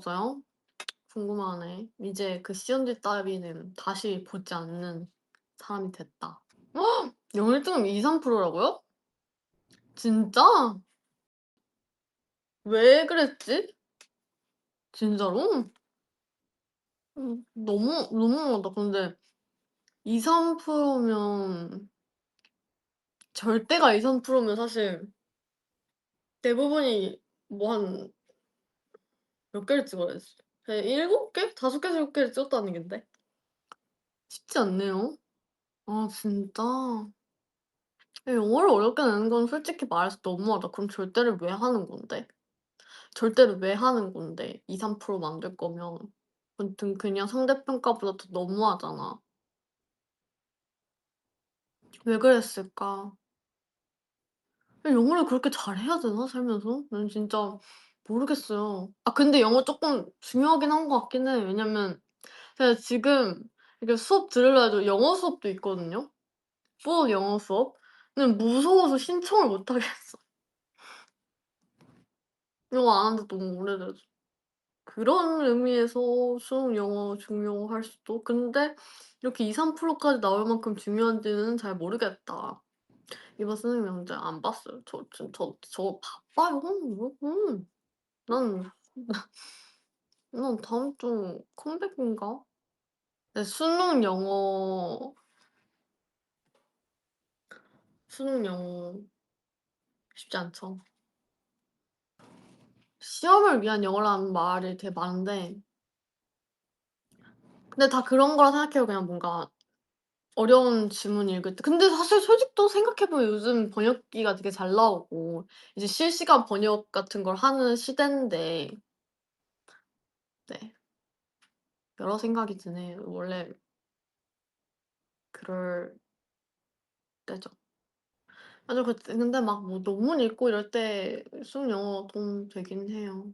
들었어요? 궁금하네. 이제 그 시험지 따위는 다시 보지 않는 사람이 됐다. 영어 1 등은 2-3% 라고요? 진짜? 왜 그랬지? 진짜로? 음 너무 너무하다. 근데 2-3%면 절대가 2-3%면 사실 대부분이 뭐 한 몇 개를 찍어야 되지? 한7 개? 5 개에서 7 개를 찍었다는 얘긴데. 쉽지 않네요. 아 진짜? 영어를 어렵게 내는 건 솔직히 말해서 너무하다. 그럼 절대를 왜 하는 건데? 절대를 왜 하는 건데 2-3% 만들 거면. 아무튼 그냥 상대평가보다 더 너무하잖아. 왜 그랬을까? 영어를 그렇게 잘해야 되나 살면서? 난 진짜 모르겠어요. 아 근데 영어 쪼끔 중요하긴 한 것 같긴 해. 왜냐면 제가 지금 이렇게 수업 들으려 해도 영어 수업도 있거든요. full 영어 수업. 근데 무서워서 신청을 못 하겠어. 영어 안 한지 너무 오래돼서. 그런 의미에서 수능 영어 중요할 수도. 근데 이렇게 2-3% 까지 나올 만큼 중요한지는 잘 모르겠다. 이번 수능 명제 안 봤어요. 저저저저 바빠요. 음. 난난 다음 주 컴백인가? 네 수능 영어 수능 영어 쉽지 않죠. 시험을 위한 영어라는 말이 되게 많은데 근데 다 그런 거라 생각해요. 그냥 뭔가 어려운 지문 읽을 때. 근데 사실 솔직히 또 생각해 보면 요즘 번역기가 되게 잘 나오고 이제 실시간 번역 같은 걸 하는 시대인데 네. 여러 생각이 드네요. 원래 그럴 때죠. 맞아. 그 근데 막 뭐 논문 읽고 이럴 때 수능 영어 도움 되긴 해요.